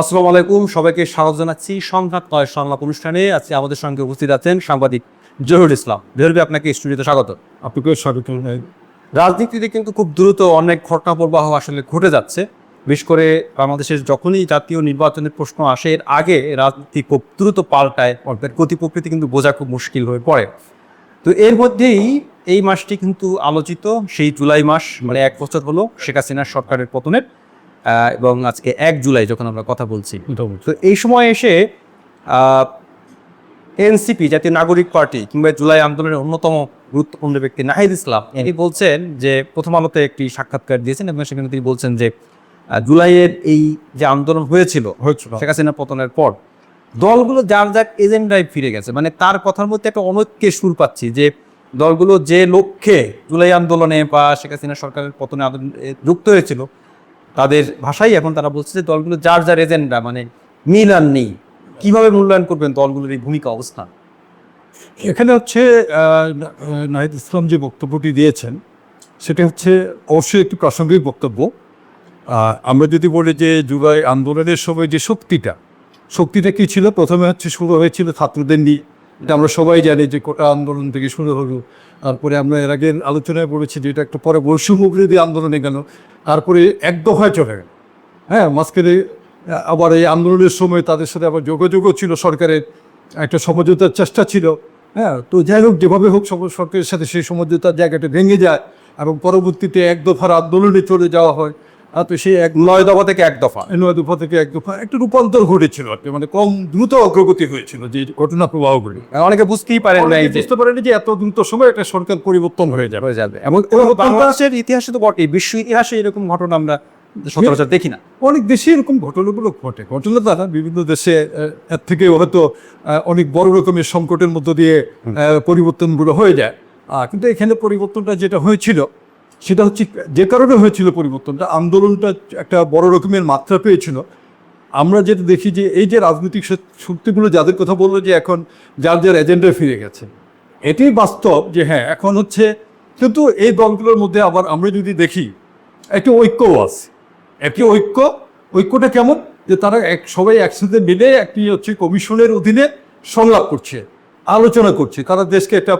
আসসালামু আলাইকুম সবাইকে স্বাগত জানাচ্ছি সংঘাত নয় সংলাপ অনুষ্ঠানে। আজকে আমাদের সঙ্গে উপস্থিত আছেন সাংবাদিক জহিরুল ইসলাম। জহিরুল আপনাকে স্টুডিওতে স্বাগত। আপনাকে স্বাগত রাজনীতিতে কিন্তু খুব দ্রুত অনেক ঘটনা প্রবাহ আসলে ঘটে যাচ্ছে। বিশেষ করে বাংলাদেশের যখনই জাতীয় নির্বাচনের প্রশ্ন আসে এর আগে রাজনীতি খুব দ্রুত পাল্টায় অল্পের গতি প্রকৃতি কিন্তু বোঝা খুব মুশকিল হয়ে পড়ে। তো এর মধ্যেই এই মাসটি কিন্তু আলোচিত সেই জুলাই মাস মানে এক বছর হলো শেখ হাসিনার সরকারের পতনের। এবং আজকে এক জুলাই যখন আমরা কথা বলছি তো এই সময় এসে এনসিপি জাতীয় নাগরিক পার্টি কিংবা জুলাই আন্দোলনের অন্যতম গুরুত্বপূর্ণ ব্যক্তি নাহিদ ইসলাম তিনি বলছেন যে প্রথম আলোতে একটি সাক্ষাৎকার দিয়েছেন এবং সেখানে তিনি বলছেন যে জুলাইয়ের এই যে আন্দোলন হয়েছিল হয়েছিল। শেখ হাসিনা পতনের পর দলগুলো যার যার এজেন্ডায় ফিরে গেছে। মানে তার কথার মধ্যে একটা অনৈক্যের সুর পাচ্ছি যে দলগুলো যে লক্ষ্যে জুলাই আন্দোলনে বা শেখ হাসিনা সরকারের পতনে যুক্ত হয়েছিল তাদের ভাষাই এখন তারা বলছে যে দলগুলো যার যার এজেন্ডা মানে মিল আর নেই। কীভাবে মূল্যায়ন করবেন দলগুলোর এই ভূমিকা অবস্থান এখানে হচ্ছে নাহিদ ইসলাম যে বক্তব্যটি দিয়েছেন, সেটা হচ্ছে অবশ্যই একটি প্রাসঙ্গিক বক্তব্য। আমরা যদি বলি যে জুলাই আন্দোলনের সময় যে শক্তিটা শক্তিটা কি ছিল? প্রথমে হচ্ছে শুরু হয়েছিল ছাত্রদের নিয়ে। এটা আমরা সবাই জানি যে কোটা আন্দোলন থেকে শুরু হলো। তারপরে আমরা এর আগে আলোচনায় পড়েছি যে এটা একটা পরে বৈষম্য বিরোধী আন্দোলনে গেল তারপরে এক দফায় চলে গেল। হ্যাঁ মাঝখানে আবার এই আন্দোলনের সময় তাদের সাথে আবার যোগাযোগও ছিল সরকারের, একটা সমঝোতার চেষ্টা ছিল। হ্যাঁ তো যাই হোক, যেভাবে হোক সরকারের সাথে সেই সমঝোতার জায়গাটা ভেঙে যায় এবং পরবর্তীতে এক দফার আন্দোলনে চলে যাওয়া হয়। তো সেই এক নয় দফা থেকে এক দফা। নয় দফা থেকে এক দফা একটা রূপান্তর ঘটেছিল আর মানে কম দ্রুত অগ্রগতি হয়েছিল যে ঘটনা প্রবাহগুলি। অনেকে বুঝতেই পারেন না বুঝতে পারেনি যে এত দ্রুত সময় একটা সরকার পরিবর্তন হয়ে যাবে। হয়ে যাবে। এবং বাংলাদেশের ইতিহাসে তো বটে বিশ্ব ইতিহাসে এরকম ঘটনা আমরা সচরাচর দেখি না। অনেক দেশে এরকম ঘটনাগুলো ঘটে। ঘটনা দ্বারা বিভিন্ন দেশে এর থেকে হয়তো অনেক বড় রকমের সংকটের মধ্য দিয়ে পরিবর্তনগুলো হয়ে যায়। কিন্তু এখানে পরিবর্তনটা যেটা হয়েছিল সেটা হচ্ছে যে কারণে হয়েছিল পরিবর্তনটা, আন্দোলনটা একটা বড় রকমের মাত্রা পেয়েছিল। আমরা যেটা দেখি যে এই যে রাজনৈতিক শক- শক্তিগুলো যাদের কথা বলল যে এখন যার যার এজেন্ডায় ফিরে গেছে এটি বাস্তব যে হ্যাঁ এখন হচ্ছে কিন্তু এই দলগুলোর মধ্যে আবার আমরা যদি দেখি, একটি ঐক্যও আছে। একটি ঐক্য, ঐক্যটা কেমন? যে তারা এক, সবাই একসাথে মিলে একটি হচ্ছে কমিশনের অধীনে সংলাপ করছে, আলোচনা করছে, তারা দেশকে একটা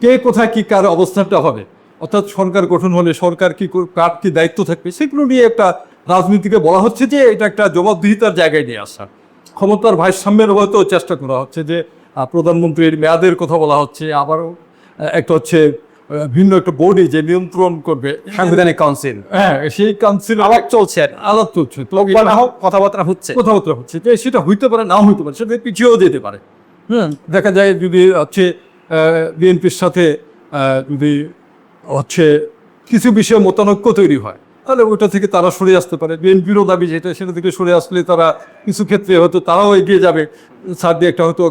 কে কোথায় কি কার অবস্থানটা হবে। অর্থাৎ সরকার গঠন হলে সরকার কি কর- কি দায়িত্ব থাকবে? সেগুলো নিয়ে একটা রাজনীতিকে বলা হচ্ছে যে এটা একটা জবাবদিহিতার জায়গায় নিয়ে আসা। ক্ষমতার ভারসাম্যের হয়তো চেষ্টা করা হচ্ছে যে প্রধানমন্ত্রীর মেয়াদের কথা বলা হচ্ছে আবারও একটা হচ্ছে ভিন্ন একটা বোর্ডে যে নিয়ন্ত্রণ করবে। সাংবিধানিক কাউন্সিল। হ্যাঁ সেই কাউন্সিল আলাপ চলছে আলাপ চলছে। কথাবার্তা হচ্ছে। কথাবার্তা হচ্ছে। যে সেটা হইতে পারে না হইতে পারে সেটা পিছিয়েও যেতে পারে। হুম। দেখা যায় যদি হচ্ছে বিএনপির সাথে যদি হচ্ছে কিছু বিষয়ে মতানৈক্য তৈরি হয়। তাহলে ওইটা থেকে তারা সরে আসতে পারে। বিএনপিরও দাবি যেটা সেটা থেকে সরে আসলে তারা কিছু ক্ষেত্রে হয়তো তারাও এগিয়ে যাবে। সার দিয়ে একটা হয়তো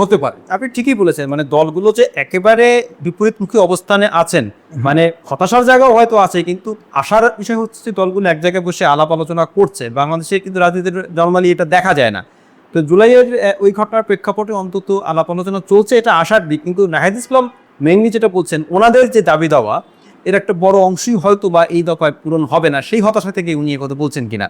হতে পারে। আপনি ঠিকই বলেছেন মানে দলগুলো যে একেবারে বিপরীতমুখী অবস্থানে আছেন মানে হতাশার জায়গাও হয়তো আছে কিন্তু আশার বিষয় হচ্ছে দলগুলো এক জায়গায় বসে আলাপ আলোচনা করছে। বাংলাদেশে কিন্তু রাজনীতির নর্মালি এটা দেখা যায় না। তো জুলাইয়ের ওই ঘটনার প্রেক্ষাপটে অন্তত আলাপ আলোচনা চলছে এটা আশার দিক। কিন্তু নাহিদ ইসলাম মেইনলি যেটা বলছেন, ওনাদের যে দাবি দেওয়া, এর একটা বড় অংশই হয়তো বা এই দফায় পূরণ হবে না। সেই হতাশা থেকে উনি কথা বলছেন কিনা?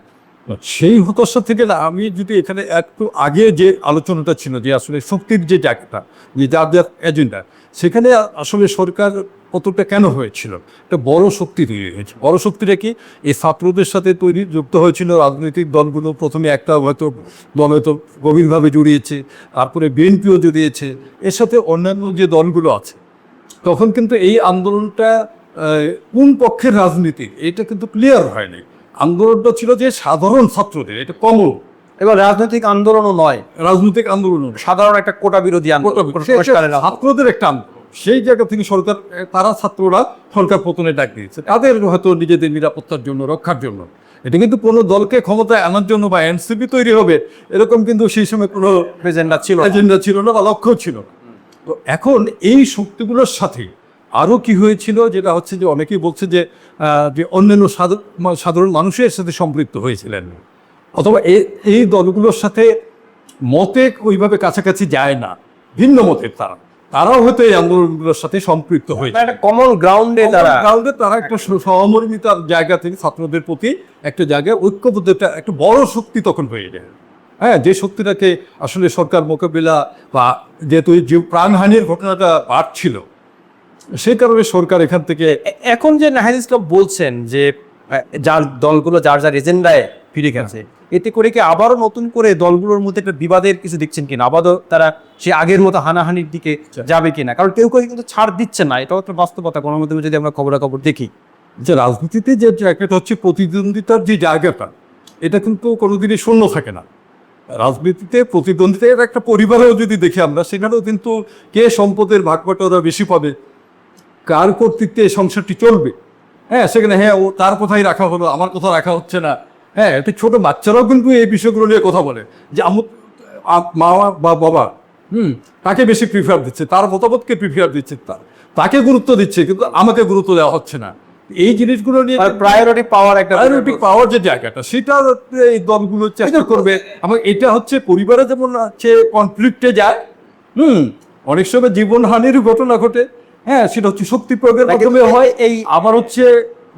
সেই হতাশা থেকে না, আমি যদি এখানে একটু আগে যে আলোচনাটা ছিল যে আসলে শক্তির যে জায়গাটা, যে যার এজেন্ডা সেখানে আসলে সরকার কতটা কেন হয়েছিল? একটা বড় শক্তি তৈরি হয়েছে। বড় শক্তিটা কি? এই ছাত্রদের সাথে তৈরি, যুক্ত হয়েছিল রাজনৈতিক দলগুলো। প্রথমে একটা হয়তো দল হয়তো গভীরভাবে জড়িয়েছে, তারপরে বিএনপিও জড়িয়েছে। এর সাথে অন্যান্য যে দলগুলো আছে তখন কিন্তু এই আন্দোলনটা কোন পক্ষের রাজনীতি এটা কিন্তু ক্লিয়ার হয়নি। আন্দোলনটা ছিল যে সাধারণ ছাত্রদের এটা কমন এবার রাজনৈতিক আন্দোলনও নয়। রাজনৈতিক আন্দোলন সাধারণ একটা কোটা বিরোধী আন্দোলন ছাত্রদের একটা আন্দোলন। সেই জায়গা থেকে সরকার তারা ছাত্ররা সরকার পতনের ডাক দিয়েছে। তাদের হয়তো নিজেদের নিরাপত্তার জন্য রক্ষার জন্য। এটা কিন্তু কোনো দলকে ক্ষমতায় আনার জন্য বা এনসিপি তৈরি হবে এরকম কিন্তু সেই সময় কোনো এজেন্ডা ছিল। এজেন্ডা ছিল না বা লক্ষ্য ছিল না। তো এখন এই শক্তিগুলোর সাথে আরও কি হয়েছিল যেটা হচ্ছে যে অনেকেই বলছে যে যে অন্যান্য সাধারণ সাধারণ মানুষের সাথে সম্পৃক্ত হয়েছিলেন। অথবা এই দলগুলোর সাথে মতে ওইভাবে কাছাকাছি যায় না। ভিন্ন মতের তারা। তারাও হয়তো এই আন্দোলনগুলোর সাথে সম্পৃক্ত হয়েছে। একটা কমন গ্রাউন্ডে তারা গ্রাউন্ডে তারা একটা সহমর্মিতার জায়গা থেকে ছাত্রদের প্রতি একটা জায়গায় ঐক্যবদ্ধ একটা বড় শক্তি তখন হয়ে যায়। হ্যাঁ যে শক্তিটাকে আসলে সরকার মোকাবিলা বা যেহেতু যে প্রাণহানির ঘটনাটা বাড়ছিল সেই কারণে সরকার এখান থেকে এখন যে নাহিদ ইসলাম বলছেন যে যার দলগুলো যার যার এজেন্ডায় ফিরে গেছে এতে করে কি আবারও নতুন করে দলগুলোর মধ্যে একটা বিবাদের কিছু দেখছেন কিনা? আবারও তারা সে আগের মতো হানাহানির দিকে যাবে কিনা? কারণ কেউ কেউ কিন্তু ছাড় দিচ্ছে না এটাও একটা বাস্তবতা। গণমাধ্যমে যদি আমরা খবরাখবর দেখি। যে রাজনীতিতে যে জায়গাটা হচ্ছে প্রতিদ্বন্দ্বিতার যে জায়গাটা এটা কিন্তু কোনোদিনই শূন্য থাকে না। রাজনীতিতে প্রতিদ্বন্দ্বিতার একটা পরিবারেও যদি দেখি আমরা, সেখানেও কিন্তু কে সম্পদের ভাগবাটোরা বেশি পাবে? কার কর্তৃত্বে এই সংসারটি চলবে? হ্যাঁ সেখানে হ্যাঁ ও তার কথাই রাখা হলো, আমার কথা রাখা হচ্ছে না। হ্যাঁ একটা ছোট বাচ্চারাও কিন্তু এই বিষয়গুলো নিয়ে কথা বলে। যে আমু মা বা বাবা, হুম, তাকে বেশি প্রিফার দিচ্ছে, তার মতামতকে প্রিফার দিচ্ছে, তার, তাকে গুরুত্ব দিচ্ছে, কিন্তু আমাকে গুরুত্ব দেওয়া হচ্ছে না। এই জিনিসগুলো নিয়ে প্রায়োরিটি পাওয়ার একটা প্রায়োরিটি পাওয়ার যে জায়গাটা সেটা এই দলগুলো চেষ্টা করবে। এবং এটা হচ্ছে পরিবারে যেমন হচ্ছে কনফ্লিক্টে যায় হুম অনেক সময় জীবনহানির ঘটনা ঘটে। হ্যাঁ সেটা হচ্ছে শক্তি প্রয়োগের মাধ্যমে হয়। এই আবার হচ্ছে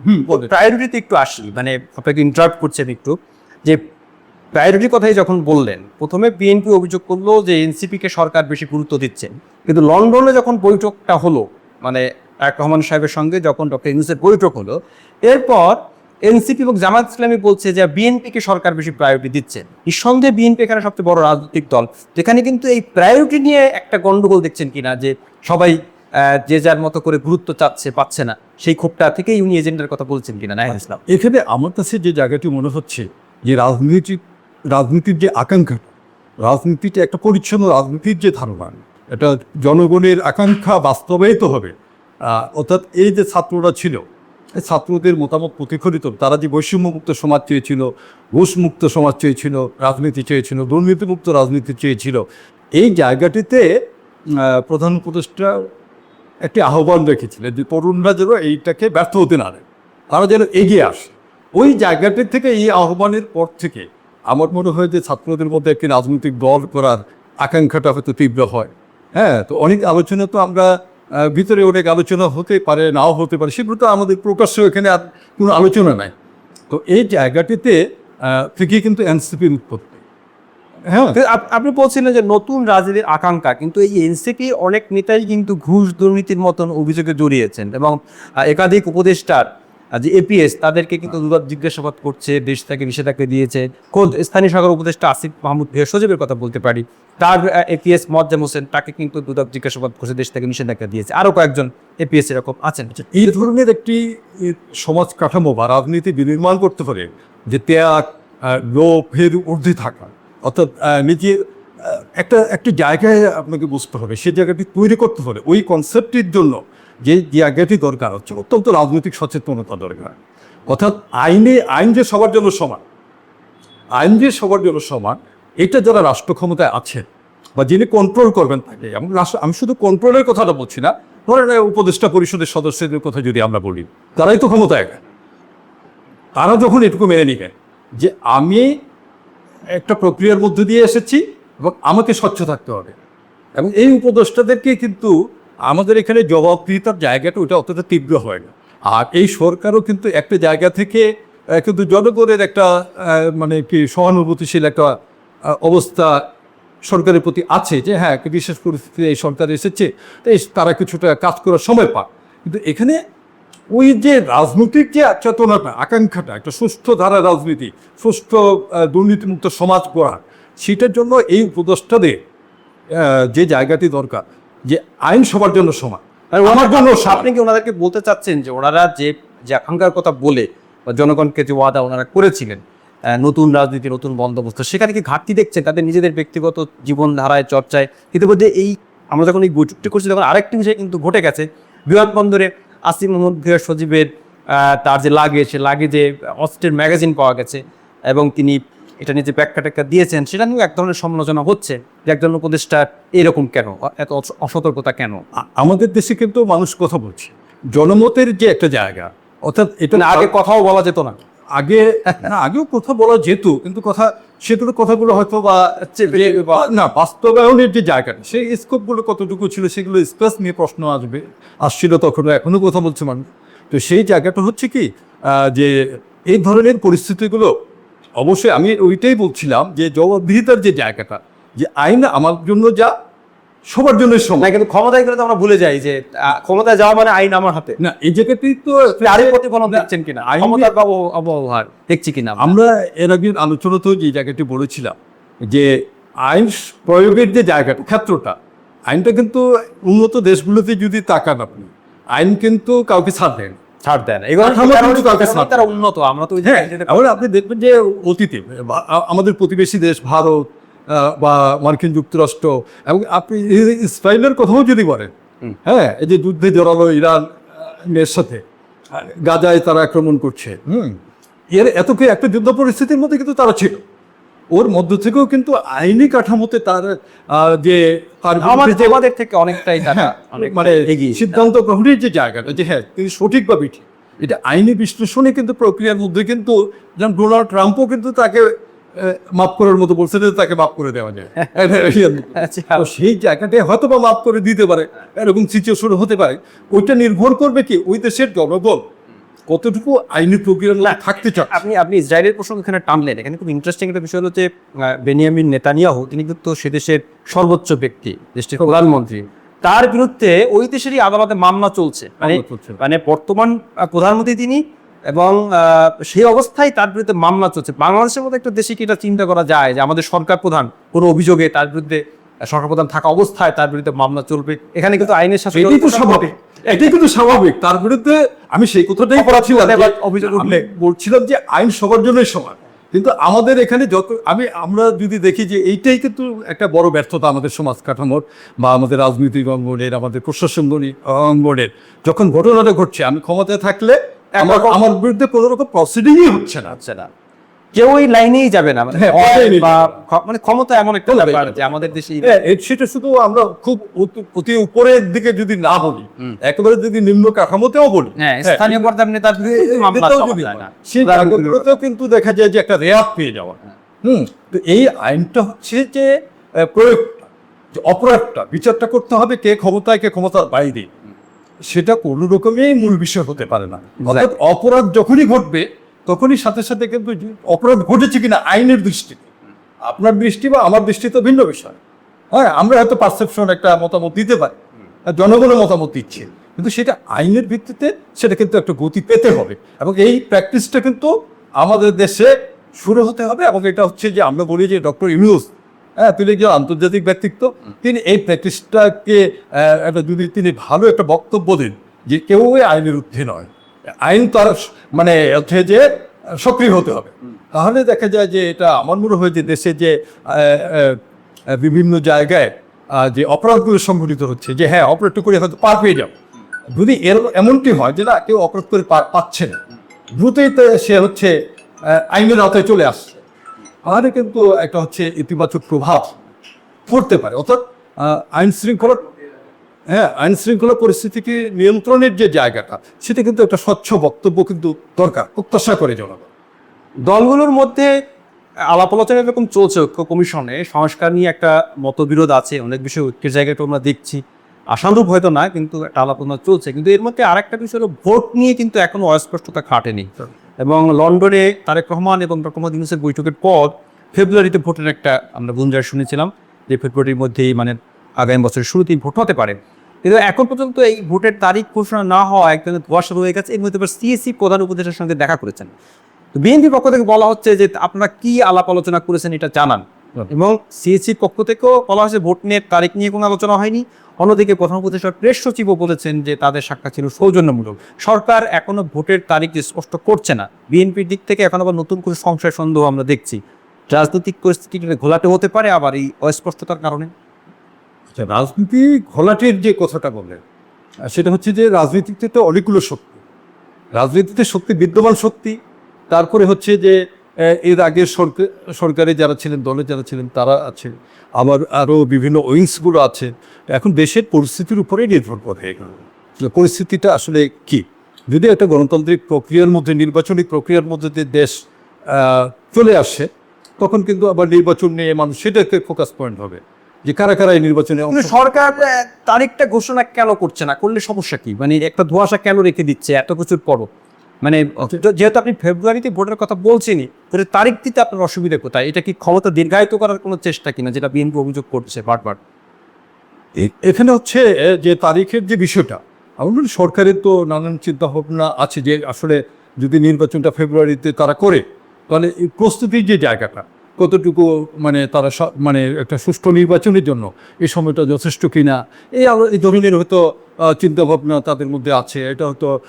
হুম প্রায়োরিটিতে একটু আসি। মানে আপনাকে ইন্টারাপ্ট করছেন একটু। যে প্রায়োরিটির কথাই যখন বললেন প্রথমে বিএনপি অভিযোগ করল যে এনসিপিকে সরকার বেশি গুরুত্ব দিচ্ছে। কিন্তু লন্ডনে যখন বৈঠকটা হলো মানে এক রহমান সাহেবের সঙ্গে যখন ডক্টর ইউনুসের বৈঠক হলো, এরপর এনসিপি এবং জামাত ইসলামী বলছে যে বিএনপিকে সরকার বেশি প্রায়োরিটি দিচ্ছে। নিঃসন্দেহে বিএনপি এখানে সবচেয়ে বড় রাজনৈতিক দল। যেখানে কিন্তু এই প্রায়োরিটি নিয়ে একটা গন্ডগোল দেখছেন কিনা, যে সবাই যে যার মতো করে গুরুত্ব চাচ্ছে, পাচ্ছে না, সেই ক্ষোভটা থেকেই উনি এজেন্ডার কথা বলছেন কিনা, নাহিদ ইসলাম? এখানে আমার কাছে যে জায়গাটি মনে হচ্ছে, যে রাজনীতি রাজনীতির যে আকাঙ্ক্ষা রাজনীতিটা একটা পরিচ্ছন্ন রাজনীতির যে ধারণা, এটা জনগণের আকাঙ্ক্ষা বাস্তবায়িত হবে। অর্থাৎ এই যে ছাত্ররা ছিল, এই ছাত্রদের মতামত প্রতিফলিত, তারা যে বৈষম্যমুক্ত সমাজ চেয়েছিল, ঘুষমুক্ত সমাজ চেয়েছিল, রাজনীতি চেয়েছিল, দুর্নীতিমুক্ত রাজনীতি চেয়েছিল, এই জায়গাটিতে প্রধান উপদেষ্টা একটি আহ্বান রেখেছিলেন যে তরুণরা যেন এইটাকে ব্যর্থ হতে না তারা যেন এগিয়ে আসে। ওই জায়গাটি থেকে, এই আহ্বানের পর থেকে আমার মনে হয় যে ছাত্রদের মধ্যে একটি রাজনৈতিক দল করার আকাঙ্ক্ষাটা হয়তো তীব্র হয়। হ্যাঁ তো অনেক আলোচনা তো আমরা ভিতরে অনেক আলোচনা হতে পারে, নাও হতে পারে, সেগুলো তো আমাদের প্রকাশ্য এখানে আর কোনো আলোচনা নাই। তো এই জায়গাটিতে থেকে কিন্তু এনসিপির উৎপত্তি। হ্যাঁ। আপনি বলছিলেন যে নতুন রাজনীতির আকাঙ্ক্ষা, কিন্তু এই এনসিপি অনেক নেতাই কিন্তু ঘুষ দুর্নীতির মতন অভিযোগে জড়িয়েছেন এবং একাধিক উপদেষ্টার যে এপিএস তাদেরকে কিন্তু দুবার জিজ্ঞাসাবাদ করছে দেশ থেকে নিষেধাজ্ঞা দিয়েছে। খোদ স্থানীয় সরকার উপদেষ্টা আসিফ মাহমুদ সজীবের কথা বলতে পারি। তার এপিএস মজ্জাম হোসেন, তাকে কিন্তু দুদক জিজ্ঞাসাবাদ করছে দেশ থেকে নিষেধাজ্ঞা দিয়েছে। আরও কয়েকজন এপিএস এরকম আছেন। এই ধরনের একটি সমাজ কাঠামো বা রাজনীতি বিনির্মাণ করতে পারে, যে ত্যাগ লোভের ঊর্ধ্বে থাকা, অর্থাৎ নিজের একটা, একটি জায়গায় আপনাকে বুঝতে হবে সেই জায়গাটি তৈরি করতে হবে ওই কনসেপ্টটির জন্য যে জায়গাটি দরকার হচ্ছে, অত্যন্ত রাজনৈতিক সচেতনতা দরকার। অর্থাৎ আইনে, আইন যে সবার জন্য সমান, আইন যে সবার জন্য সমান, এটা যারা রাষ্ট্র ক্ষমতায় আছে বা যিনি কন্ট্রোল করবেন তাকে, এবং আমি শুধু কন্ট্রোলের কথাটা বলছি না, ধরেন উপদেষ্টা পরিষদের সদস্যদের কথা যদি আমরা বলি, তারাই তো ক্ষমতায় তারা যখন এটুকু মেনে নিবে যে আমি একটা প্রক্রিয়ার মধ্যে দিয়ে এসেছি এবং আমাকে স্বচ্ছ থাকতে হবে। এবং এই উপদেষ্টাদেরকে কিন্তু আমাদের এখানে জবাবদিহিতার জায়গাটা ওটা অতটা তীব্র হয় না। আর এই সরকারও কিন্তু একটা জায়গা থেকে কিন্তু জনগণের একটা মানে কি সহানুভূতিশীল একটা অবস্থা সরকারের প্রতি আছে যে হ্যাঁ বিশেষ পরিস্থিতিতে এই সরকার এসেছে তাই তারা কিছুটা কাজ করার সময় পায় কিন্তু এখানে ওই যে রাজনৈতিক যে চেতনাটা, আকাঙ্ক্ষাটা, একটা সুস্থ ধারা রাজনীতি, সুস্থ দুর্নীতিমুক্ত সমাজ গড়া, সেটার জন্য এই উপদেষ্টাদের যে জায়গাটি দরকার যে আইন সবার জন্য সমান। আমার জন্য আপনি কি ওনাদেরকে বলতে চাচ্ছেন যে ওনারা যে যে আকাঙ্ক্ষার কথা বলে বা জনগণকে যে ওয়াদা ওনারা করেছিলেন নতুন রাজনীতি নতুন বন্দোবস্ত সেখানে কি ঘাটতি দেখছেন? তাদের নিজেদের ব্যক্তিগত জীবনধারায় চর্চায়? কিন্তু ইতিমধ্যে এই আমরা যখন এই বৈঠকটি করছি তখন আরেকটি বিষয় কিন্তু ঘটে গেছে। বিমানবন্দরে আসিম মোহাম্মদ ভিয়ার সজীবের তার যে লাগে সে লাগে যে অস্ত্রের ম্যাগাজিন পাওয়া গেছে এবং তিনি এটা নিয়ে যে ব্যাখ্যা ট্যাখ্যা দিয়েছেন সেটা নিয়েও এক ধরনের সমালোচনা হচ্ছে যে একজন উপদেষ্টা এরকম কেন? এত অসতর্কতা কেন? আমাদের দেশে কিন্তু মানুষ কথা বলছে। জনমতের যে একটা জায়গা অর্থাৎ এটা আগে কথাও বলা যেত না। আগে না আগেও কথা বলা যেত কিন্তু কথা সেগুলো কথাগুলো হয়তো বা না বাস্তবায়নের যে জায়গাটা সেই স্কোপগুলো কতটুকু ছিল সেগুলো স্পেস নিয়ে প্রশ্ন আসবে আসছিল তখন এখনও কথা বলছে মানুষ। তো সেই জায়গাটা হচ্ছে কি যে এই ধরনের পরিস্থিতিগুলো অবশ্যই আমি ওইটাই বলছিলাম যে জবাবদিহিতার যে জায়গাটা যে আইন আমার জন্য যা সবার জন্য না সমান কিন্তু ক্ষমতায় গেলে তো আমরা ভুলে যাই যে ক্ষমতায় যাওয়া মানে আইন আমার হাতে। না এই জায়গাতেই তো আরেক প্রতিফলন দেখছেন কিনা? ক্ষমতার অপব্যবহার দেখছি কিনা আমরা? আমরা এর আগে আলোচনাতেও যে জায়গাটি বলেছিলাম যে আইন প্রয়োগের যে জায়গাটা ক্ষেত্রটা আইনটা কিন্তু উন্নত দেশগুলোতে যদি তাকান আপনি আইন কিন্তু কাউকে ছাড় দেন ছাড় দেন তারা উন্নত আমরা তো হ্যাঁ আবার আপনি দেখবেন যে অতীতে আমাদের প্রতিবেশী দেশ ভারত বা মার্কিন যুক্তরাষ্ট্র এবং আপনি ইসরায়েলের কথাও যদি বলেন হ্যাঁ এই যে যুদ্ধে জড়ালো ইরান এর সাথে গাজায় তারা আক্রমণ করছে হুম এর এত কি একটা যুদ্ধ পরিস্থিতির মধ্যে কিন্তু তারা ছিল। ওর মধ্য থেকেও কিন্তু আইনি কাঠামোতে তার যে আমাদের থেকে অনেকটাই তারা হ্যাঁ, মানে সিদ্ধান্ত গ্রহণের যে জায়গাটা যে হ্যাঁ তিনি সঠিক বা বিঠিক এটা আইনি বিশ্লেষণে কিন্তু প্রক্রিয়ার মধ্যে কিন্তু যেমন ডোনাল্ড ট্রাম্পও কিন্তু তাকে মাফ করার মতো বলছে যে তাকে মাফ করে দেওয়া যায়। আচ্ছা, সেই জায়গাটায় হয়তো বা মাফ করে দিতে পারে এরকম সিচুয়েশন হতে পারে। ওইটা নির্ভর করবে কি? ওই দেশের জনগণ কতটুকু আইনি প্রক্রিয়ার মধ্যে থাকতে চায় আপনি আপনি ইসরায়েলের প্রসঙ্গ এখানে টানলেন। এখানে খুব ইন্টারেস্টিং একটা বিষয় হলো যে বেনিয়ামিন নেতানিয়াহু তিনি কিন্তু সে দেশের সর্বোচ্চ ব্যক্তি দেশটির প্রধানমন্ত্রী। তার বিরুদ্ধে ওই দেশেরই আদালতে মামলা চলছে। মানে মানে বর্তমান প্রধানমন্ত্রী তিনি এবং সেই অবস্থায় তার বিরুদ্ধে মামলা চলছে। বাংলাদেশের মতো একটা দেশে কি এটা চিন্তা করা যায় যে আমাদের সরকার প্রধান কোনো অভিযোগে তার বিরুদ্ধে সরকার প্রধান থাকা অবস্থায় তার বিরুদ্ধে মামলা চলবে? এখানে কিন্তু আইনের শাসন স্বাভাবিক। এটাই কিন্তু স্বাভাবিক। তার বিরুদ্ধে আমি সেই কথাটাই বলছিলাম অভিযোগ। বলছিলাম যে আইন সবার জন্যই সমান। কিন্তু আমাদের এখানে যত আমি আমরা যদি দেখি যে এইটাই কিন্তু একটা বড় ব্যর্থতা আমাদের সমাজ কাঠামোর বা আমাদের রাজনৈতিক অঙ্গনের আমাদের প্রশাসন অঙ্গনের। যখন ঘটনাটা ঘটছে আমি ক্ষমতায় থাকলে আমার বিরুদ্ধে কোনো রকম প্রসিডিংই হচ্ছে না। আচ্ছা না। কেউ ওই লাইনেই যাবে না। মানে হ্যাঁ, মানে ক্ষমতা এমন একটা ব্যাপার যে আমাদের দেশে হ্যাঁ, সেটা শুধু আমরা খুব অতি- উপরের দিকে যদি না বলি একেবারে যদি নিম্ন কাঠামোতেও বলি হ্যাঁ হ্যাঁ, স্থানীয় হয়, কিন্তু দেখা যায় যে একটা রেয়াত পেয়ে যাওয়া হুম তো এই আইনটা হচ্ছে যে যে অপরাধটা বিচারটা করতে হবে কে ক্ষমতায় কে ক্ষমতার বাইরে। সেটা কোনো রকমই মূল বিষয় হতে পারে না। অর্থাৎ অপরাধ যখনই ঘটবে তখনই সাথে সাথে কিন্তু অপরাধ ঘটেছে কিনা আইনের দৃষ্টিতে। আপনার দৃষ্টি বা আমার দৃষ্টি তো ভিন্ন বিষয়। হ্যাঁ আমরা হয়তো পারসেপশন একটা মতামত দিতে পারি। জনগণের মতামত দিচ্ছে। কিন্তু সেটা আইনের ভিত্তিতে সেটা কিন্তু একটা গতি পেতে হবে। এবং এই প্র্যাকটিসটা কিন্তু আমাদের দেশে শুরু হতে হবে এবং এটা হচ্ছে যে আমরা বলি যে ডক্টর ইউনুস হ্যাঁ তিনি যে আন্তর্জাতিক ব্যক্তিত্ব। তিনি এই প্র্যাকটিসটাকে একটা যদি তিনি ভালো একটা বক্তব্য দেন যে কেউই আইনের ঊর্ধ্বে নয়। আইন তার মানে হচ্ছে যে সক্রিয় হতে হবে। তাহলে দেখা যায় যে এটা আমার মনে হয় যে দেশে যে বিভিন্ন জায়গায় যে অপরাধগুলো সংঘটিত হচ্ছে, যে হ্যাঁ অপরাধটা করে হয়তো পার পেয়ে যাও। যদি এর এমনটি হয় যে না, কেউ অপরাধ করে পাচ্ছে না, দ্রুতই সে হচ্ছে আইনের আওতায় চলে আসছে। তাহলে কিন্তু একটা হচ্ছে ইতিবাচক প্রভাব পড়তে পারে। অর্থাৎ আইন শৃঙ্খলা হ্যাঁ আইন শৃঙ্খলা পরিস্থিতিকে নিয়ন্ত্রণের যে জায়গাটা সেটা কিন্তু একটা স্বচ্ছ বক্তব্য কিন্তু দরকার প্রত্যাশা করে জনগণ। দলগুলোর মধ্যে আলাপ আলোচনা এরকম চলছে ঐক্য কমিশনে সংস্কার নিয়ে একটা মতবিরোধ আছে অনেক বিষয় ঐক্যের জায়গাটা আমরা দেখছি। আশানুরূপ হয়তো না কিন্তু একটা আলাপ আলোচনা চলছে কিন্তু এর মধ্যে আরেকটা বিষয় হলো ভোট নিয়ে কিন্তু এখনও অস্পষ্টতা খাটেনি। এবং লন্ডনে তারেক রহমান এবং ডক্টর মোহাম্মদ ইউনুসের বৈঠকের পর ফেব্রুয়ারিতে ভোটের একটা আমরা গুঞ্জার শুনেছিলাম যে ফেব্রুয়ারির মধ্যেই মানে আগামী বছরের শুরুতেই ভোট হতে পারে। কিন্তু এখন পর্যন্ত এই ভোটের তারিখ ঘোষণা না হওয়া একদম ধোয়াশা রয়ে গেছে এর মধ্যে সিএসি প্রধান উপদেষ্টার সঙ্গে দেখা করেছেন। তো বিএনপির পক্ষ থেকে বলা হচ্ছে যে আপনারা কি আলাপ আলোচনা করেছেন এটা জানান। এবং সিএসির পক্ষ থেকেও বলা হয়েছে ভোট নিয়ে তারিখ নিয়ে কোনো আলোচনা হয়নি। অন্যদিকে প্রধান উপদেষ্টার প্রেস সচিবও বলেছেন যে তাদের সাক্ষাৎ ছিল সৌজন্যমূলক। সরকার এখনও ভোটের তারিখ যে স্পষ্ট করছে না বিএনপির দিক থেকে এখন আবার নতুন করে সংশয় সন্দেহ আমরা দেখছি। রাজনৈতিক পরিস্থিতিটা ঘোলাটে হতে পারে আবার এই অস্পষ্টতার কারণে। রাজনীতি ঘোলাটের যে কথাটা বললেন আহ, সেটা হচ্ছে যে রাজনীতিতে তো অনেকগুলো শক্তি। রাজনীতিতে শক্তি বিদ্যমান শক্তি তারপরে হচ্ছে যে এর আগে সরকার সরকারে যারা ছিলেন দলে যারা ছিলেন তারা আছে। আবার আরও বিভিন্ন উইংসগুলো আছে। এখন দেশের পরিস্থিতির উপরেই নির্ভর করে পরিস্থিতিটা আসলে কি? যদি একটা গণতান্ত্রিক প্রক্রিয়ার মধ্যে নির্বাচনী প্রক্রিয়ার মধ্যে যে দেশ চলে আসে তখন কিন্তু আবার নির্বাচন নিয়ে মানুষ সেটাকে ফোকাস পয়েন্ট হবে। যে কারা কারা এই নির্বাচনে সরকার তারিখটা ঘোষণা কেন করছে না? করলে সমস্যা কি? মানে একটা ধোঁয়াশা কেন রেখে দিচ্ছে এত কিছুর পরও? মানে যেহেতু আপনি ফেব্রুয়ারিতে ভোটের কথা বলছেনই তাহলে তারিখ দিতে আপনার অসুবিধা কোথায়? এটা কি ক্ষমতা দীর্ঘায়িত করার কোনো চেষ্টা কিনা যেটা বিএনপি অভিযোগ করছে বারবার? এখানে হচ্ছে যে তারিখের যে বিষয়টা আমার সরকারের তো নানান চিন্তা ভাবনা আছে যে আসলে যদি নির্বাচনটা ফেব্রুয়ারিতে তারা করে তাহলে প্রস্তুতির যে জায়গাটা কতটুকু মানে তারা মানে একটা সুষ্ঠু নির্বাচনের জন্য এই সময়টা যথেষ্ট কিনা এই আলো- এই ধরনের হয়তো চিন্তাভাবনা তাদের মধ্যে আছে। এটা হয়তো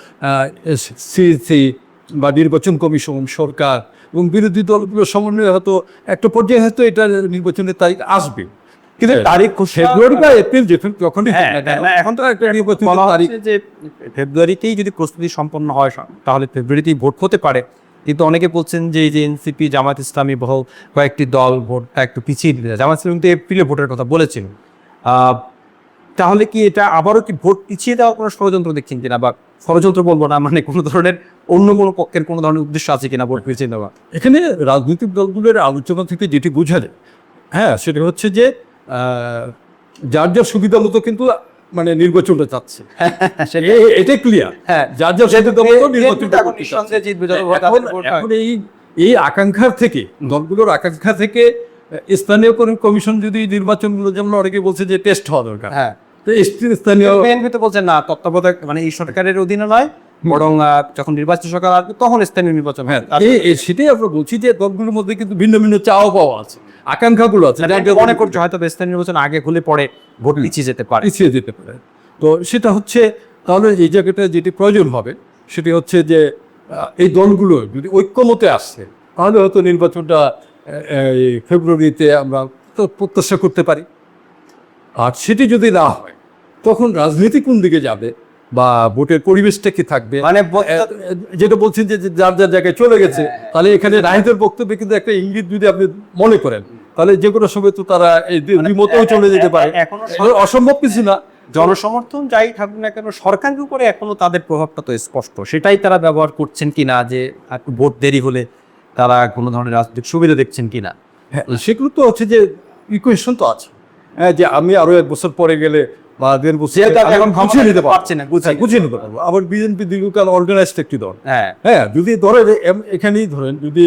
সিসি বা নির্বাচন কমিশন সরকার এবং বিরোধী দলগুলোর সমন্বয়ে হয়তো একটা পর্যায়ে হয়তো এটা নির্বাচনের তারিখ আসবে। কিন্তু তারিখ ঘোষণা- ফেব্রুয়ারি বা এপ্রিল যেখানে হ্যাঁ এখন তো একটা নির্বাচনের বলা তারিখ। যে ফেব্রুয়ারিতেই যদি প্রস্তুতি সম্পন্ন হয় তাহলে ফেব্রুয়ারিতেই ভোট হতে পারে। কিন্তু অনেকে বলছেন যে এই যে এনসিপি জামাত ইসলামী বহু কয়েকটি দল ভোটটা একটু পিছিয়ে দিতে। জামাত ইসলামী তো এপ্রিলে ভোটের কথা বলেছিল। তাহলে কি এটা আবারও কি ভোট পিছিয়ে দেওয়ার কোনো ষড়যন্ত্র দেখছেন কিনা? বা ষড়যন্ত্র বলব না মানে কোনো ধরনের অন্য কোনো পক্ষের কোনো ধরনের উদ্দেশ্য আছে কিনা ভোট পিছিয়ে দেওয়া? এখানে রাজনৈতিক দলগুলোর আলোচনা থেকে যেটি বোঝা যায় হ্যাঁ সেটা হচ্ছে যে যার যার সুবিধা মতো কিন্তু মানে নির্বাচনটা চাচ্ছে এটা ক্লিয়ার যার যার এখন এই এই আকাঙ্ক্ষার থেকে দলগুলোর আকাঙ্ক্ষা থেকে স্থানীয় কমিশন যদি নির্বাচনগুলো যেমন অনেকে বলছে যে টেস্ট হওয়া দরকার। হ্যাঁ। তো স্থানীয় বলছে না তত্ত্বাবধায়ক মানে এই সরকারের অধীনে নয়। বরং যখন নির্বাচন সরকার আসবে তখন স্থানীয় নির্বাচন হ্যাঁ। সেটাই আমরা বলছি যে দলগুলোর মধ্যে কিন্তু ভিন্ন ভিন্ন চাওয়া পাওয়া আছে আকাঙ্ক্ষাগুলো আছে মনে করছে হয়তো স্থানীয় নির্বাচন আগে হলে পরে ভোট পিছিয়ে যেতে পারে। পিছিয়ে যেতে পারে। তো সেটা হচ্ছে তাহলে এই জায়গাটা যেটি প্রয়োজন হবে সেটি হচ্ছে যে এই দলগুলো যদি ঐক্যমতে আসছে তাহলে হয়তো নির্বাচনটা এই ফেব্রুয়ারিতে আমরা তো প্রত্যাশা করতে পারি। আর সেটি যদি না হয় তখন রাজনীতি কোন দিকে যাবে? বা ভোটের পরিবেশটা কি থাকবে? মানে যেটা বলছেন যে যার যার জায়গায় চলে গেছে তাহলে এখানে রাহিতের বক্তব্যে কিন্তু একটা ইঙ্গিত যদি আপনি মনে করেন তাহলে যে কোনো সময় তো তারা এই বিমতেও চলে যেতে পারে। এখনও অসম্ভব কিছু না। জনসমর্থন যাই থাকুক না কেন সরকারের উপরে এখনও তাদের প্রভাবটা তো স্পষ্ট। সেটাই তারা ব্যবহার করছেন কি না যে একটু ভোট দেরি হলে তারা কোনো ধরনের রাজনৈতিক সুবিধা দেখছেন কিনা। হ্যাঁ সেগুলো তো হচ্ছে যে ইকুয়েশন তো আছে। হ্যাঁ যে আমি আরও এক বছর পরে গেলে বা এখন গুছিয়ে নিতে পারছে না গুছিয়ে গুছিয়ে নিতে পারব আবার বিএনপি দীর্ঘকাল অর্গানাইজড একটি দল। হ্যাঁ। হ্যাঁ যদি ধরেন এখানেই ধরেন যদি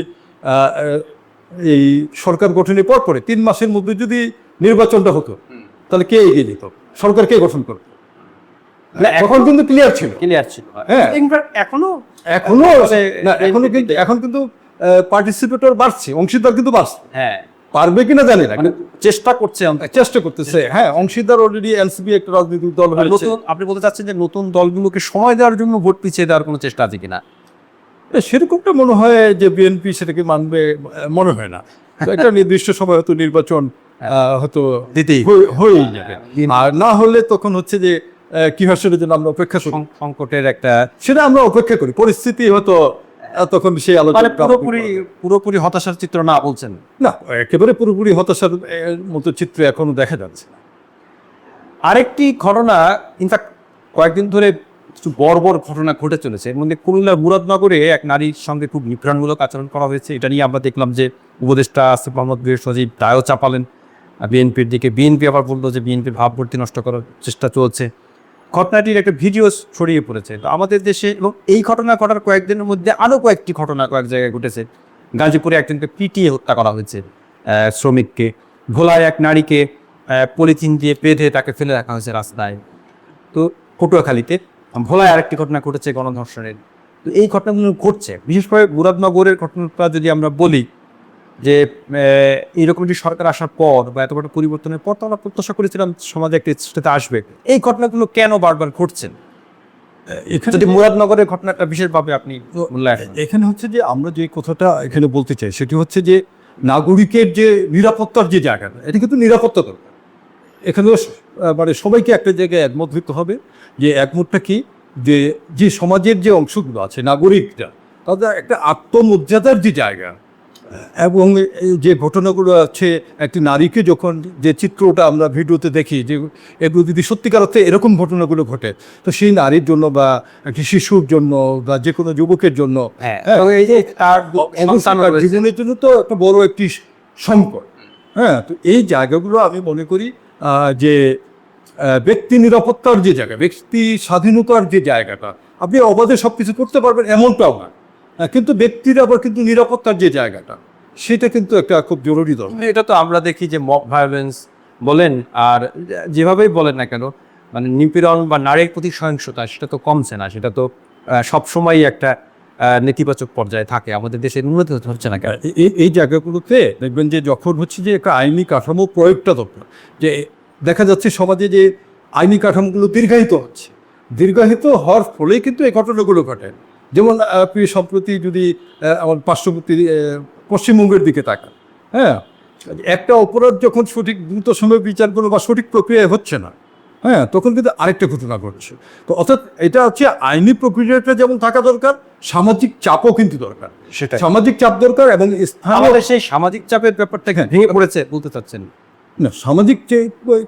এই সরকার গঠনের পর পরে তিন মাসের মধ্যে যদি নির্বাচনটা হতো তাহলে কে এগিয়ে যেত? সরকার কে গঠন করতো? না, তখন কিন্তু ক্লিয়ার ছিল। ক্লিয়ার ছিল। হ্যাঁ। এখনও এখনও মানে না এখনও কিন্তু এখন কিন্তু পার্টিসিপেটর বাড়ছে অংশীদার কিন্তু বাড়ছে। হ্যাঁ। পারবে কিনা জানি না মানে চেষ্টা করছে চেষ্টা করতেছে। হ্যাঁ অংশীদার অলরেডি এনসিপি একটা রাজনৈতিক দল হয়েছে। নতুন আপনি বলতে চাচ্ছেন যে নতুন দলগুলোকে সময় দেওয়ার জন্য ভোট পিছিয়ে দেওয়ার কোনো চেষ্টা আছে কিনা? সেরকমটা মনে হয় যে বিএনপি সেটাকে মানবে মনে হয় না। একটা নির্দিষ্ট সময় হয়তো নির্বাচন আহ, হয়তো দিতেই হয়ে- হয়েই যাবে। আর না হলে তখন হচ্ছে যে কি হয় সেটার জন্য আমরা অপেক্ষা সংকটের একটা সেটা আমরা অপেক্ষা করি। পরিস্থিতি হয়তো তখন সেই মানে আলোচনা পুরোপুরি পুরোপুরি হতাশার চিত্র না বলছেন? না একেবারে পুরোপুরি হতাশার মতো চিত্র এখনও দেখা যাচ্ছে। না আরেকটি ঘটনা ইনফ্যাক্ট কয়েকদিন ধরে কিছু বড় বড় ঘটনা ঘটে চলেছে। এর মধ্যে কুমিল্লার মুরাদনগরে এক নারীর সঙ্গে খুব নিপ্রাণমূলক আচরণ করা হয়েছে। এটা নিয়ে আমরা দেখলাম যে উপদেষ্টা আসিফ মোহাম্মদ বীর সজীব দায়ও চাপালেন। বিএনপির দিকে বিএনপি আবার বলল যে বিএনপির ভাবমূর্তি নষ্ট করার চেষ্টা চলছে। ঘটনাটির একটা ভিডিও ছড়িয়ে পড়েছে। তো আমাদের দেশে এবং এই ঘটনা ঘটার কয়েকদিনের মধ্যে আরও কয়েকটি ঘটনা কয়েক জায়গায় ঘটেছে। গাজীপুরে একজনকে পিটিয়ে হত্যা করা হয়েছে শ্রমিককে। ভোলায় এক নারীকে পলিথিন দিয়ে বেঁধে তাকে ফেলে রাখা হয়েছে রাস্তায়। তো পটুয়াখালীতে ভোলায় আরেকটি ঘটনা ঘটেছে গণধর্ষণের। তো এই ঘটনাগুলো ঘটছে। বিশেষ করে মুরাদনগরের ঘটনাটা যদি আমরা বলি যে এইরকম একটি সরকার আসার পর বা এত বড় পরিবর্তনের পর তো আমরা প্রত্যাশা করেছিলাম সমাজে একটি স্টেতে আসবে। এই ঘটনাগুলো কেন বারবার ঘটছেন? যদি মুরাদনগরের ঘটনাটা বিশেষভাবে আপনি এখানে হচ্ছে যে আমরা যে কথাটা এখানে বলতে চাই সেটি হচ্ছে যে নাগরিকের যে নিরাপত্তার যে জায়গাটা এটা কিন্তু নিরাপত্তা দরকার। এখানেও মানে সবাইকে একটা জায়গায় একমত হতে হবে যে একমতটা কি? যে যে সমাজের যে অংশগুলো আছে নাগরিকরা তাদের একটা আত্মমর্যাদার যে জায়গা এবং এই যে ঘটনাগুলো আছে একটি নারীকে যখন যে চিত্রটা আমরা ভিডিওতে দেখি যে এগুলো যদি সত্যিকার অর্থে এরকম ঘটনাগুলো ঘটে তো সেই নারীর জন্য বা একটি শিশুর জন্য বা যে কোনো যুবকের জন্য হ্যাঁ হ্যাঁ, এই যে তার। জীবনের জন্য তো একটা বড় একটি সংকট হ্যাঁ তো এই জায়গাগুলো আমি মনে করি যে ব্যক্তি নিরাপত্তার যে জায়গা ব্যক্তি স্বাধীনতার যে জায়গাটা আপনি অবাধে সব কিছু করতে পারবেন এমনটাও না কিন্তু ব্যক্তির আবার কিন্তু নিরাপত্তার যে জায়গাটা সেটা কিন্তু একটা খুব জরুরি দরকার। এটা তো আমরা দেখি যে মব ভায়োলেন্স বলেন আর যেভাবেই বলেন না কেন মানে নিপীড়ন বা নারীর প্রতি সহিংসতা সেটা তো কমছে না সেটা তো সব সময় একটা নেতিবাচক পর্যায়ে থাকে আমাদের দেশের উন্নতি হচ্ছে না কেন? এই এই জায়গাগুলোতে দেখবেন যে যখন হচ্ছে যে একটা আইনি কাঠামো প্রয়োগটা দরকার যে দেখা যাচ্ছে সমাজে যে আইনি কাঠামোগুলো দীর্ঘায়িত হচ্ছে দীর্ঘায়িত হওয়ার ফলেই কিন্তু এই ঘটনাগুলো ঘটে। যেমন আপনি সম্প্রতি যদি আমার পার্শ্ববর্তী পশ্চিমবঙ্গের দিকে তাকান হ্যাঁ? একটা অপরাধ যখন সঠিক দ্রুত সময় বিচার করল বা সঠিক প্রক্রিয়ায় হচ্ছে না হ্যাঁ তখন কিন্তু আরেকটা ঘটনা ঘটছে। তো অর্থাৎ এটা হচ্ছে আইনি প্রক্রিয়াটা যেমন থাকা দরকার সামাজিক চাপও কিন্তু দরকার। সেটা সামাজিক চাপ দরকার এবং আমাদের সেই সামাজিক চাপের ব্যাপারটা কি ভেঙে পড়েছে বলতে চাচ্ছেন। না সামাজিক যে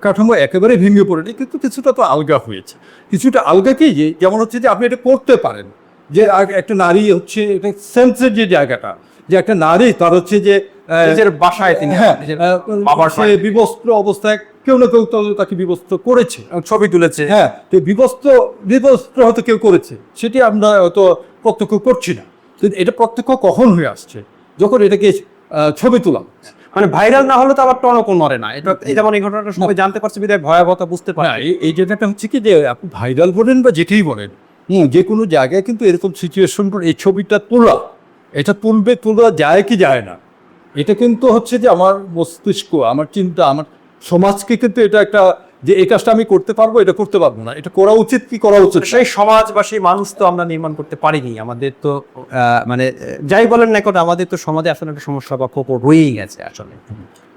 কাঠামো একেবারে ভেঙে পড়েনি কিন্তু কিছুটা তো আলগা হয়েছে। কিছুটা আলগা কি? যে যেমন হচ্ছে যে আপনি এটা করতে পারেন যে একটা নারী হচ্ছে সেন্সের যে জায়গাটা যে একটা নারী তার হচ্ছে যে নিজের বাসায় তিনি হ্যাঁ বিবস্ত্র অবস্থায় কেউ না কেউ তাকে বিবস্ত্র করেছে। ছবি তুলেছে। হ্যাঁ তো বিবস্ত্র বিবস্ত্র হয়তো কেউ করেছে সেটি আমরা হয়তো প্রত্যক্ষ করছি না। এটা প্রত্যক্ষ কখন হয়ে আসছে? যখন এটাকে ছবি তোলা মানে ভাইরাল না হলে তো আবার টনকও নড়ে না। এটা যেমন এই ঘটনাটা সবাই জানতে পারছে বিধায় ভয়াবহতা বুঝতে পারে এই- এই জায়গাটা হচ্ছে কি যে আপনি ভাইরাল বলেন বা যেটাই বলেন হুম যে কোনো জায়গায় কিন্তু এরকম সিচুয়েশন এই ছবিটা তোলা। এটা তুলবে তোলা যায় কি যায় না। এটা কিন্তু হচ্ছে যে আমার মস্তিষ্ক আমার চিন্তা আমার সমাজকে কিন্তু এটা একটা যে এই কাজটা আমি করতে পারব এটা করতে পারব না। এটা করা উচিত কি করা উচিত সেই সমাজ বা সেই মানুষ তো আমরা নির্মাণ করতে পারিনি। আমাদের তো মানে যাই বলেন না কেন আমাদের তো সমাজে আসলে একটা সমস্যা বা খোপর রয়েই গেছে আসলে।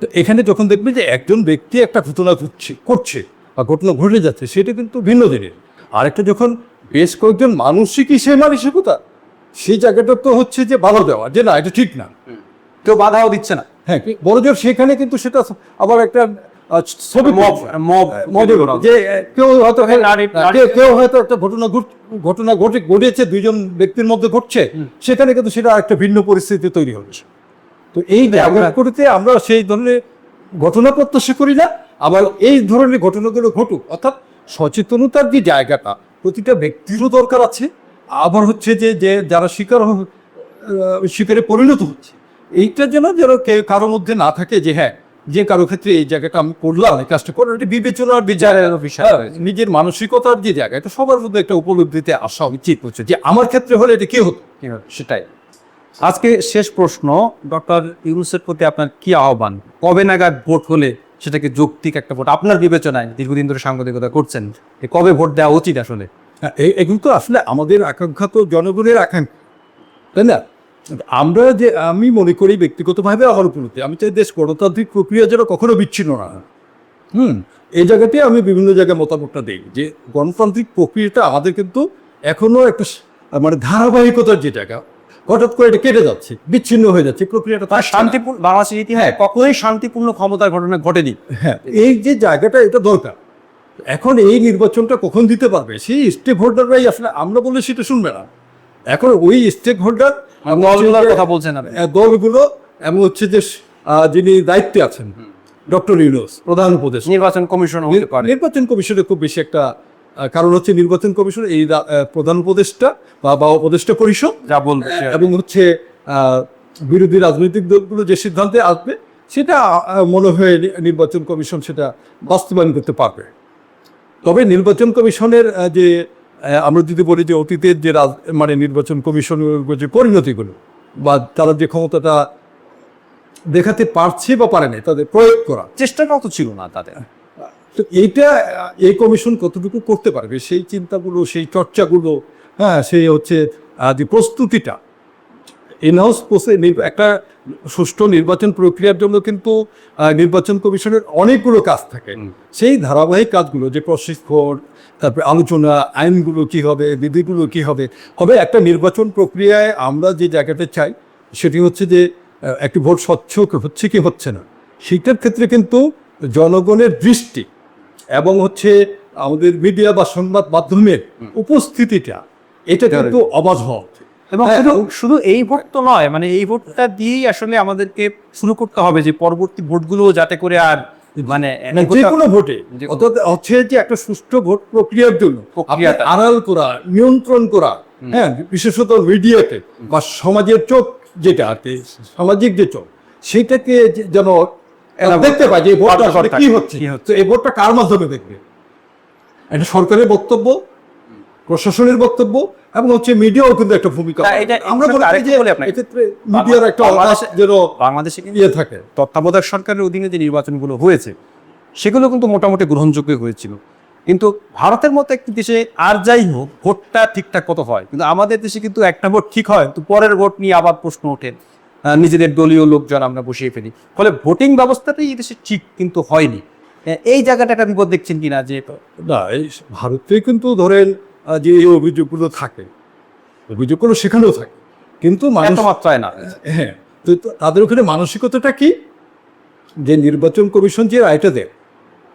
তো এখানে যখন দেখবে যে একজন ব্যক্তি একটা ঘটনা ঘটছে করছে বা ঘটনা ঘটে যাচ্ছে সেটা কিন্তু ভিন্ন দিনের আরেকটা যখন বেশ কয়েকজন মানুষই কি সে মানসিকতা সেই জায়গাটা তো হচ্ছে যে ভালো দেওয়া যে না এটা ঠিক না। কেউ বাধাও দিচ্ছে না। হ্যাঁ কি- বড়জোর সেখানে কিন্তু সেটা আবার একটা ছবি মব মব যে কেউ হয়তো কেউ- কেউ হয়তো একটা ঘটনা ঘটনা ঘটে ঘটেছে দুইজন ব্যক্তির মধ্যে ঘটছে। সেখানে কিন্তু সেটা একটা ভিন্ন পরিস্থিতি তৈরি হচ্ছে। তো এই জায়গাগুলোতে আমরা সেই ধরনের ঘটনা প্রত্যাশা করি না। আবার এই ধরনের ঘটনাগুলো ঘটুক অর্থাৎ সচেতনতার যে জায়গাটা প্রতিটা ব্যক্তিরও দরকার আছে? আবার হচ্ছে যে যে যারা শিকার শিকারে পরিণত হচ্ছে এইটা যেন যেন কারোর মধ্যে না থাকে যে হ্যাঁ যে কারও ক্ষেত্রে এই জায়গাটা আমি করলাম এই কাজটা করলাম এটা বিবেচনার বিচারের বিষয় হ্যাঁ, নিজের মানসিকতার যে জায়গা এটা সবার মধ্যে একটা উপলব্ধিতে আসা উচিত হচ্ছে যে আমার ক্ষেত্রে হলে এটা কি হতো? সেটাই। আজকে শেষ প্রশ্ন ডক্টর ইউনুসের প্রতি আপনার কি আহ্বান? কবে নাগাদ ভোট হলে সেটাকে যৌক্তিক একটা ভোট। আপনার বিবেচনায় দীর্ঘদিন ধরে সাংবাদিকতা করছেন কবে ভোট দেওয়া উচিত আসলে? হ্যাঁ, এগুলো তো আসলে আমাদের আকাঙ্ক্ষা তো জনগণের আকাঙ্ক্ষা তাই না? আমরা যে আমি মনে করি ব্যক্তিগতভাবে আমার উপলব্ধি আমি চাই দেশ গণতান্ত্রিক প্রক্রিয়া যেন কখনো বিচ্ছিন্ন না হয়। হুম এই জায়গাতে আমি বিভিন্ন জায়গায় মতামতটা দিই যে গণতান্ত্রিক প্রক্রিয়াটা আমাদের কিন্তু এখনও একটা মানে ধারাবাহিকতার যে জায়গা হঠাৎ করে এটা কেটে যাচ্ছে বিচ্ছিন্ন হয়ে যাচ্ছে প্রক্রিয়াটা না। শান্তিপূর্ণ বাংলাদেশের ইতিহাসে কখনোই শান্তিপূর্ণ ক্ষমতার ঘটনা ঘটেনি। হ্যাঁ এই যে জায়গাটা এটা দরকার। এখন এই নির্বাচনটা কখন দিতে পারবে? সেই স্টেক হোল্ডাররাই আসলে আমরা বললে সেটা শুনবে না। এখন ওই স্টেক হোল্ডার দলগুলোর কথা বলছেন দলগুলো এমন হচ্ছে যে যিনি দায়িত্বে আছেন ডক্টর ইউনুস প্রধান উপদেশ নির্বাচন কমিশন নির্বাচন কমিশনের খুব বেশি একটা কারণ হচ্ছে নির্বাচন কমিশন এই প্রধান উপদেষ্টা বা উপদেষ্টা পরিষদ যা বলবে এবং হচ্ছে বিরোধী রাজনৈতিক দলগুলো যে সিদ্ধান্তে আসবে সেটা মনে হয় নির্বাচন কমিশন সেটা বাস্তবায়ন করতে পারবে। তবে নির্বাচন কমিশনের যে আমরা যদি বলি যে অতীতের যে রাজ- মানে নির্বাচন কমিশনের যে পরিণতিগুলো বা তারা যে ক্ষমতাটা দেখাতে পারছে বা পারে নাই তাদের প্রয়োগ করা। চেষ্টাটাও তো ছিল না তাদের। তো এইটা এই কমিশন কতটুকু করতে পারবে? সেই চিন্তাগুলো সেই চর্চাগুলো হ্যাঁ সেই হচ্ছে যে প্রস্তুতিটা। ইনহাউস একটা সুষ্ঠু নির্বাচন প্রক্রিয়ার জন্য কিন্তু নির্বাচন কমিশনের অনেকগুলো কাজ থাকে। সেই ধারাবাহিক কাজগুলো যে প্রশিক্ষণ তারপরে আলোচনা আইনগুলো কি হবে বিধিগুলো কি হবে হবে একটা নির্বাচন প্রক্রিয়ায় আমরা যে জায়গাটা চাই সেটি হচ্ছে যে একটি ভোট স্বচ্ছ হচ্ছে কি হচ্ছে না। সেটার ক্ষেত্রে কিন্তু জনগণের দৃষ্টি এবং হচ্ছে আমাদের মিডিয়া বা সংবাদ মাধ্যমের উপস্থিতিটা এটা কিন্তু অবাধ হওয়া এবং হ্যাঁ, শুধু শুধু এই ভোট তো নয় মানে এই ভোটটা দিয়েই আসলে আমাদেরকে শুরু করতে হবে যে পরবর্তী ভোটগুলো যাতে করে আর মানে যে কোনো ভোটে হচ্ছে যে একটা সুষ্ঠু ভোট প্রক্রিয়ার জন্য আড়াল করা নিয়ন্ত্রণ করা হ্যাঁ বিশেষত মিডিয়াতে বা সমাজের চোখ যেটা আর কি সামাজিক যে চোখ সেটাকে যেন দেখতে যে এই ভোটটা আসলে কি হচ্ছে? তো এই ভোটটা কার মাধ্যমে দেখবে? এটা সরকারের বক্তব্য প্রশাসনের বক্তব্য এবং হচ্ছে মিডিয়াও কিন্তু একটা ভূমিকা। আমরা বলি যে এক্ষেত্রে মিডিয়ার একটা যেন বাংলাদেশে ইয়ে থাকে। তত্ত্বাবধায়ক সরকারের অধীনে যে নির্বাচনগুলো হয়েছে সেগুলো কিন্তু মোটামুটি গ্রহণযোগ্য হয়েছিল। কিন্তু ভারতের মতো একটি দেশে আর যাই হোক ভোটটা ঠিকঠাক কত হয়। কিন্তু আমাদের দেশে কিন্তু একটা ভোট ঠিক হয় তো পরের ভোট নিয়ে আবার প্রশ্ন ওঠে। নিজেদের দলীয় লোকজন আমরা বসিয়ে ফেলি। ফলে ভোটিং ব্যবস্থাটাই এই দেশে ঠিক কিন্তু হয়নি। এই জায়গাটা একটা বিপদ দেখছেন কিনা যে না ভারতে কিন্তু ধরেন যে এই অভিযোগগুলো থাকে অভিযোগগুলো সেখানেও থাকে। কিন্তু মানুষ মাত্রায় না। হ্যাঁ তো তাদের ওখানে মানসিকতাটা কি? যে নির্বাচন কমিশন যে রায়টা দেয়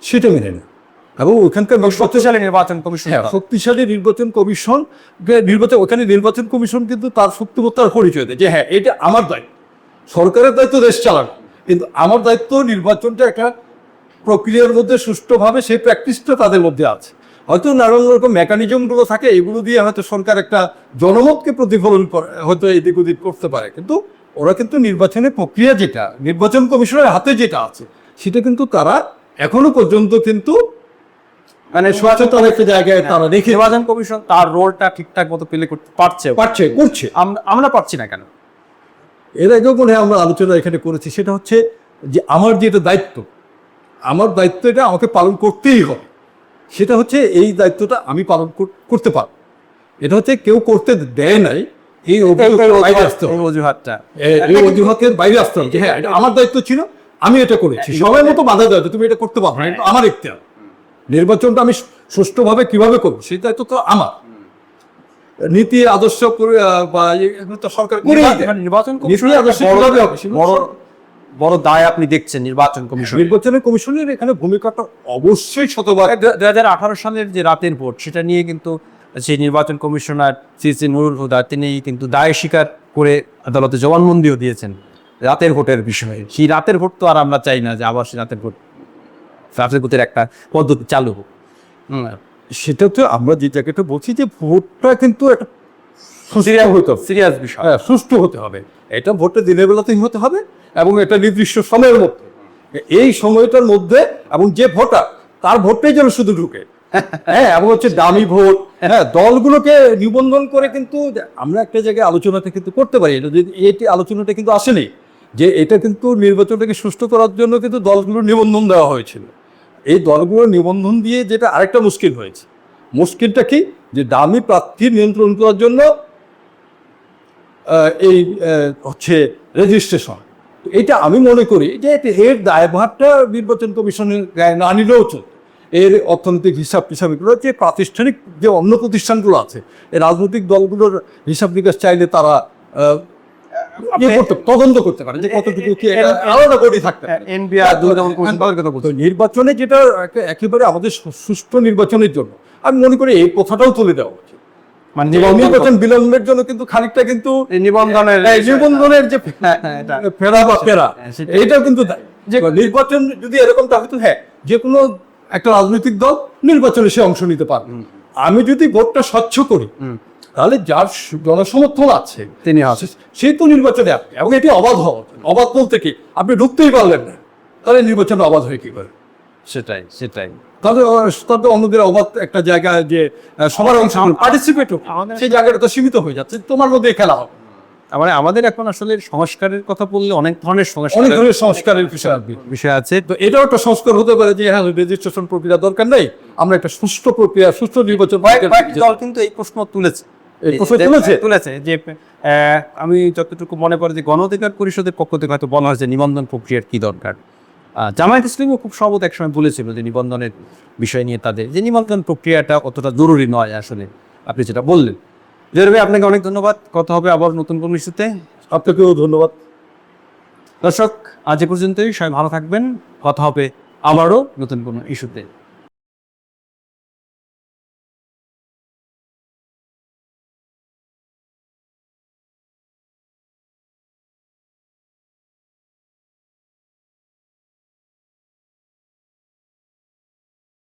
সেটা মেনে নেয়। এবং ওখানকার শক্তিশালী নির্বাচন কমিশন হ্যাঁ শক্তিশালী নির্বাচন কমিশন নির্বাচন ওখানে নির্বাচন কমিশন কিন্তু তার শক্তিমত্তার পরিচয় দেয় যে হ্যাঁ এটা আমার দায়িত্ব। সরকারের দায়িত্ব দেশ চালানো কিন্তু আমার দায়িত্ব নির্বাচনটা একটা প্রক্রিয়ার মধ্যে সুষ্ঠুভাবে সেই প্র্যাকটিসটা তাদের মধ্যে আছে। হয়তো নানান রকম মেকানিজমগুলো থাকে এগুলো দিয়ে হয়তো সরকার একটা জনমতকে প্রতিফলন হয়তো এদিক ওদিক করতে পারে। কিন্তু ওরা কিন্তু নির্বাচনের প্রক্রিয়া যেটা নির্বাচন কমিশনের হাতে যেটা আছে সেটা কিন্তু তারা এখনও পর্যন্ত কিন্তু মানে সচেতন একটা জায়গায় তারা রেখে নির্বাচন কমিশন তার রোলটা ঠিকঠাক মতো প্লে করতে পারছে পারছে করছে। আমরা আমরা পারছি না কেন? এর আগেও মনে হয় আমরা আলোচনা এখানে করেছি সেটা হচ্ছে যে আমার যেটা দায়িত্ব আমার দায়িত্ব এটা আমাকে পালন করতেই হবে। সেটা হচ্ছে এই দায়িত্বটা আমি পালন করতে পারব। এটা হচ্ছে কেউ করতে দেয় নাই এই অভিযোগের বাইরে আসতে হবে। অজুহাতটা। এই অজুহাতের বাইরে আসতে হবে যে হ্যাঁ এটা আমার দায়িত্ব ছিল আমি এটা করেছি। সবাই মতো বাধা দেয় তুমি এটা করতে পারো না এটা আমার ইখতিয়ার নির্বাচনটা আমি সুষ্ঠুভাবে কীভাবে করব সেই দায়িত্ব তো আমার। নীতি আদর্শ বা সরকার নির্বাচন বড়- বড় দায় আপনি দেখছেন নির্বাচন কমিশন নির্বাচনের কমিশনের এখানে ভূমিকাটা অবশ্যই শতভাগ দু হাজার আঠারো সালের যে রাতের ভোট সেটা নিয়ে কিন্তু সেই নির্বাচন commissioner C C Nurul Huda তিনি কিন্তু দায় স্বীকার করে আদালতে জবানবন্দিও দিয়েছেন রাতের ভোটের বিষয়ে। সেই রাতের ভোট তো আর আমরা চাই না যে আবার সেই রাতের ভোট রাতের ভোটের একটা পদ্ধতি চালু হোক। সেটা তো আমরা যে জায়গাটা বলছি যে ভোটটা কিন্তু একটা সিরিয়াস হতে হবে। সিরিয়াস বিষয়। হ্যাঁ, সুষ্ঠু হতে হবে। এটা ভোটটা দিনের বেলাতেই হতে হবে এবং এটা নির্দিষ্ট সময়ের মধ্যে। এই সময়টার মধ্যে এবং যে ভোটার তার ভোটটাই যেন শুধু ঢুকে। হ্যাঁ এবং হচ্ছে দামি ভোট। হ্যাঁ দলগুলোকে নিবন্ধন করে কিন্তু আমরা একটা জায়গায় আলোচনাটা কিন্তু করতে পারি। এটা যদি এটি আলোচনাটা কিন্তু আসেনি যে এটা কিন্তু নির্বাচনটাকে সুষ্ঠু করার জন্য কিন্তু দলগুলোর নিবন্ধন দেওয়া হয়েছিল। এই দলগুলোর নিবন্ধন দিয়ে যেটা আরেকটা মুশকিল হয়েছে। মুশকিলটা কি? যে দামি প্রার্থী নিয়ন্ত্রণ করার জন্য এই হচ্ছে রেজিস্ট্রেশন এটা আমি মনে করি যে এর দায়ভারটা নির্বাচন কমিশনের গায়ে না নিলেও চলবে। এর অর্থনৈতিক হিসাব টিসাব এগুলো যে প্রাতিষ্ঠানিক যে অন্য প্রতিষ্ঠানগুলো আছে, এই রাজনৈতিক দলগুলোর হিসাব নিকাশ চাইলে তারা তদন্ত করতে পারে যে কতটুকু কি আলাদা বডি থাকতে এনবিআর দুর্নীতি কমিশন তাদের কথা তো বলছি। নির্বাচনে যেটা একে- একেবারে আমাদের সুষ্ঠু নির্বাচনের জন্য আমি মনে করি এই কথাটাও তুলে দেওয়া উচিত। মানে নির্বাচন বিলম্বের জন্য কিন্তু খানিকটা কিন্তু নিবন্ধনের নিবন্ধনের যে হ্যাঁ, হ্যাঁ। ফেরা বা ফেরা এটাও কিন্তু যে নির্বাচন যদি এরকমটা হতো হ্যাঁ যে কোনো একটা রাজনৈতিক দল নির্বাচনে সে অংশ নিতে পারবে। আমি যদি ভোটটা স্বচ্ছ করি তাহলে যার জনসমর্থন আছে তিনি হবে সে তো নির্বাচনে এবং এটি অবাধ হওয়া উচিত। অবাধ বলতে কি আপনি ঢুকতেই পারলেন না। তাহলে নির্বাচন অবাধ হয়ে কি করে? সেটাই সেটাই। তাহলে অন্যদের অবাধ একটা জায়গা যে সবার অংশ পার্টিসিপেট সেই জায়গাটা তো সীমিত হয়ে যাচ্ছে তোমার মধ্যে খেলা হবে। মানে আমাদের এখন আসলে সংস্কারের কথা বললে অনেক ধরনের অনেক ধরনের সংস্কারের বিষয় বিষয় আছে। তো এটাও একটা সংস্কার হতে পারে যে হ্যাঁ রেজিস্ট্রেশন প্রক্রিয়া দরকার নেই। আমরা একটা সুষ্ঠু প্রক্রিয়া সুষ্ঠু নির্বাচন দল কিন্তু এই প্রশ্ন তুলেছে। তুলেছে? তুলেছে। যে আমি যতটুকু মনে পড়ে যে গণ অধিকার পরিষদের পক্ষ থেকে হয়তো বলা হয়েছে নিবন্ধন প্রক্রিয়ার কি দরকার। জামায়াত ইসলামও খুব সহবত একসময় বলেছিল যে নিবন্ধনের বিষয় নিয়ে তাদের যে নিবন্ধন প্রক্রিয়াটা অতটা জরুরি নয় আসলে আপনি যেটা বললেন। আপনাকে অনেক ধন্যবাদ। কথা হবে আবার নতুন কোনো ইস্যুতে আপনাকেও ধন্যবাদ। দর্শক আজ এ পর্যন্তই। সবাই ভালো থাকবেন। কথা হবে আবারও নতুন কোনো ইস্যুতে।